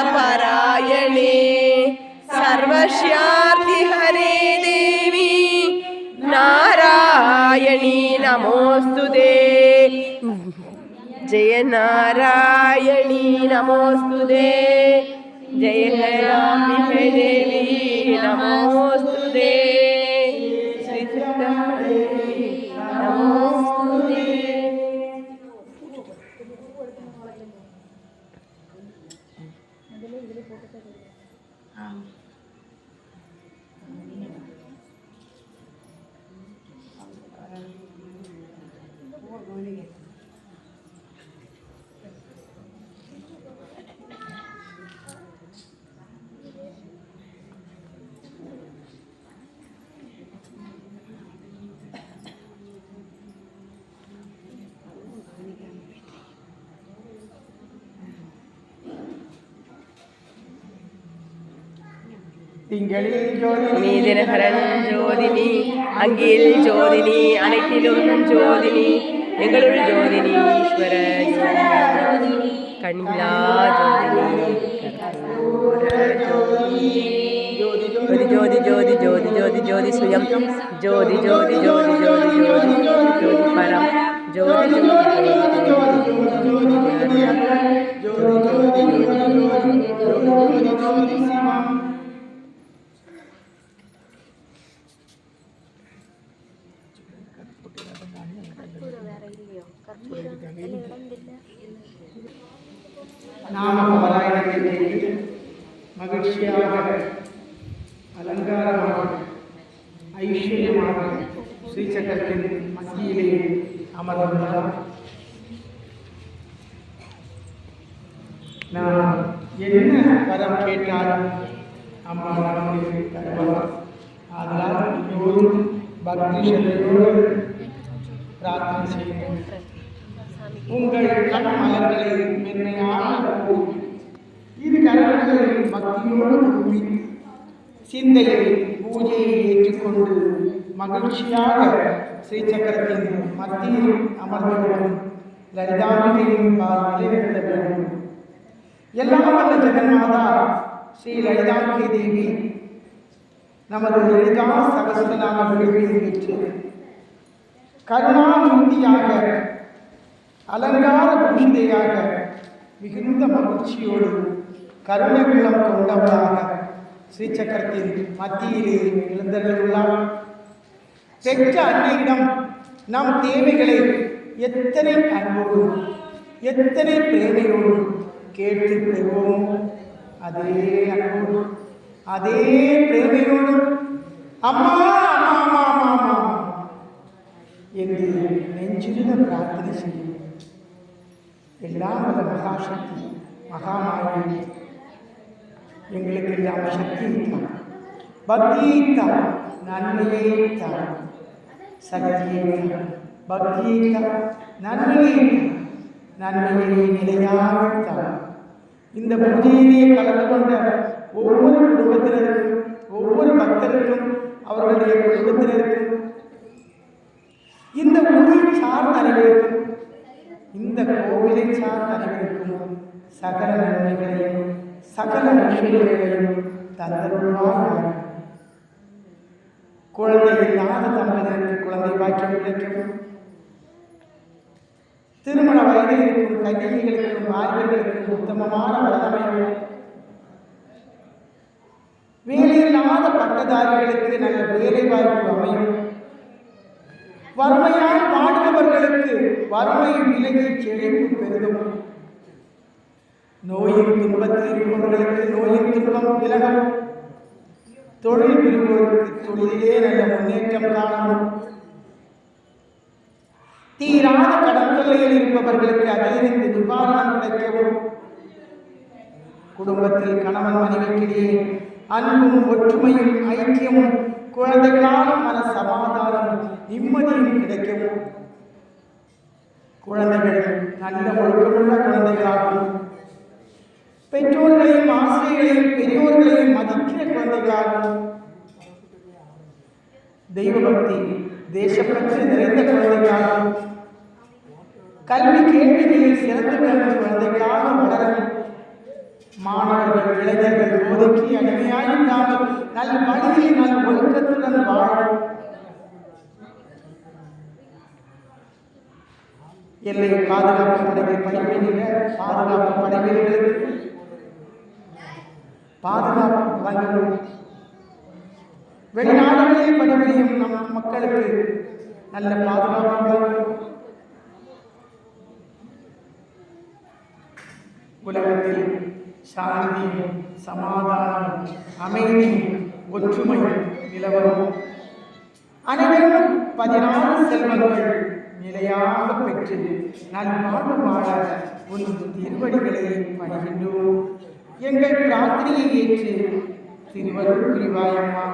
परित्राणपरायणे सर्वस्यार्ति हरे देवी नारायणी नमोऽस्तु ते जय नारायणी नमोऽस्तु ते जय रामिके देवी नमोऽस्तु ते തിങ്കളിൽ നീതിരഹരൻ ജ്യോതിനി അങ്കിൽ ജ്യോതിനി അനക്കിലും ജ്യോതിനി ഞങ്ങളൊരു ജ്യോതിനി ഈശ്വര കണ്ണിലാ ജ്യോതിനി ജ്യോതി ജ്യോതി ജ്യോതി ജ്യോതി ജ്യോതി സ്വയം ജ്യോതി ജ്യോതി ജ്യോതി ജ്യോതി ജ്യോതി ജ്യോതി പരം ജ്യോതി ജ്യോതി ജ്യോതി ജ്യോതി ജ്യോതി நாம பாராயணத்தை செய்து மகிழ்ச்சியாக அலங்காரமாக ஐஸ்வர்யமாக ஸ்ரீசக்கரத்தின் மத்தியிலே அமர்ந்துள்ளார் நான் என்ன வரம் கேட்டாலும் அம்மா நமக்கு தருவார். அதனால் எல்லோரும் பக்தி செல்லையோடு பிரார்த்தனை செய்யுங்கள் உங்கள் கண் மலர்களை மென்மையாக இரு கரங்களையும் பக்தியோடு கூப்பி சிந்தையை பூஜையை ஏற்றுக்கொண்டு மகிழ்ச்சியாக ஸ்ரீசக்கரத்தின் மத்தியில் அமர்ந்தவுடன் லலிதாம்பிகையின் பால் நிலைநிறுத்த வேண்டும். எல்லாம் வல்ல ஜெகன்மாதா ஸ்ரீ லலிதாம்பிகை தேவி நமது லலிதா சகஸ்ரநாம விழுவில் பெற்று கருணாமூர்த்தியாக அலங்கார பூஷிதையாக மிகுந்த மகிழ்ச்சியோடு கருணை உள்ளம் கொண்டவளாக ஸ்ரீசக்கரத்தின் மத்தியிலே எழுந்தருள்ளார் பெற்ற அன்னையிடம் நம் தேவைகளை எத்தனை அன்போடு எத்தனை பிரேமையோடு கேட்டு பெறுவோம் அதே அன்போடு அதே பிரேமையோடு அம்மா அம்மா அம்மா அம்மா என்று நெஞ்சிருந்த பிரார்த்தனை செய்யும் எல்லாம் அந்த மகாசக்தி மகாமாயி எங்களுக்கு எல்லாம் சக்தி தான் பக்தியை தான் நன்மையை தான் சக்தியை தான் பக்தியை தான் நன்மையை நன்மையை நிலையாக தான் இந்த பூஜையிலே கலந்து கொண்ட சகல நன்மைகளையும் சகல ஐஸ்வர்யங்களையும் தந்தருள்வார்கள் குழந்தை இல்லாத தம்பதியருக்கு குழந்தை பாக்கியம் கிடைக்கும். திருமண வயதில் இருக்கும் கன்னிகைகளுக்கும் வாலிபர்களுக்கும் உத்தமமான வல்லமையும் வேலையில்லாத பட்டதாரிகளுக்கு நல்ல வேலை வாய்ப்பு அமையும். வறுமையால் வாடுபவர்களுக்கு வறுமை விலகி செழிப்பு பெருகும். நோயின் துன்பத்தில் இருப்பவர்களுக்கு நோயின் துன்பம் விலகும். தொழில் பெறுவோருக்கு தொழிலே நல்ல முன்னேற்றம் காணவும். தீராத கடன் தொல்லையில் இருப்பவர்களுக்கு அதிலிருந்து நிவாரணம் கிடைக்கவும். குடும்பத்தில் கணவன் மனைவிக்கிடையே அன்பும் ஒற்றுமையும் ஐக்கியமும் குழந்தைகளாலும் மன சமாதானம் நிம்மதியும் கிடைக்கவும். குழந்தைகள் நல்ல ஒழுக்கமுள்ள குழந்தைகளாகவும் பெற்றோர்களையும் ஆசிரியர்களையும் பெரியோர்களையும் மதிக்கிற குழந்தைகளாகவும் தெய்வபக்தி தேசப்பற்று நிறைந்த குழந்தைகளாகவும் கல்வி கேள்விகளில் சிறந்து விளங்கும் குழந்தைகளாகவும் மாணவர்கள் இளைஞர்கள் போதைக்கு அடிமையாயிருக்காமல் நல் வழியில் நல் ஒழுக்கத்துடன் வாழும் எல்லை பாதுகாப்பு படையில் பணிபுரிகிற பாதுகாப்பு படை வீரர்களுக்கு பாதுகாப்பு வழங்கும். வெளிநாடுகளில் பணிபுரியும் நம் மக்களுக்கு நல்ல பாதுகாப்பு வழங்கும் உலகத்தில் சாந்தியும் சமாதானமும் அமைதியும் ஒற்றுமையும் நிலவரும் அனைவரும் பதினாறு செல்வங்கள் நிலையாக பெற்று நல்வாழ்வு வாழ உன் திருவடிகளை பணிகின்றோம். எங்கள் பிரார்த்தனையை ஏற்று திருவருள் புரிவாயம்மா.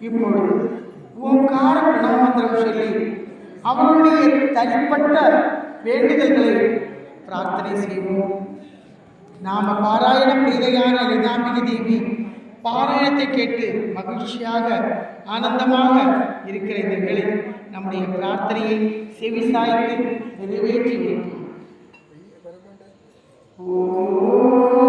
இப்பொழுது ஓங்கார பிரணவமந்திரம் சொல்லி அவருடைய தனிப்பட்ட வேண்டுதல்களை பிரார்த்தனை செய்வோம். நாம பாராயண பிரீதையான லலிதாம்பிகை தேவி பாராயணத்தை கேட்டு மகிழ்ச்சியாக ஆனந்தமாக இருக்கிற இந்த வேளை நம்முடைய பிரார்த்தனையை செவிசாய்த்து நிறைவேற்றி வைப்போம் Oh.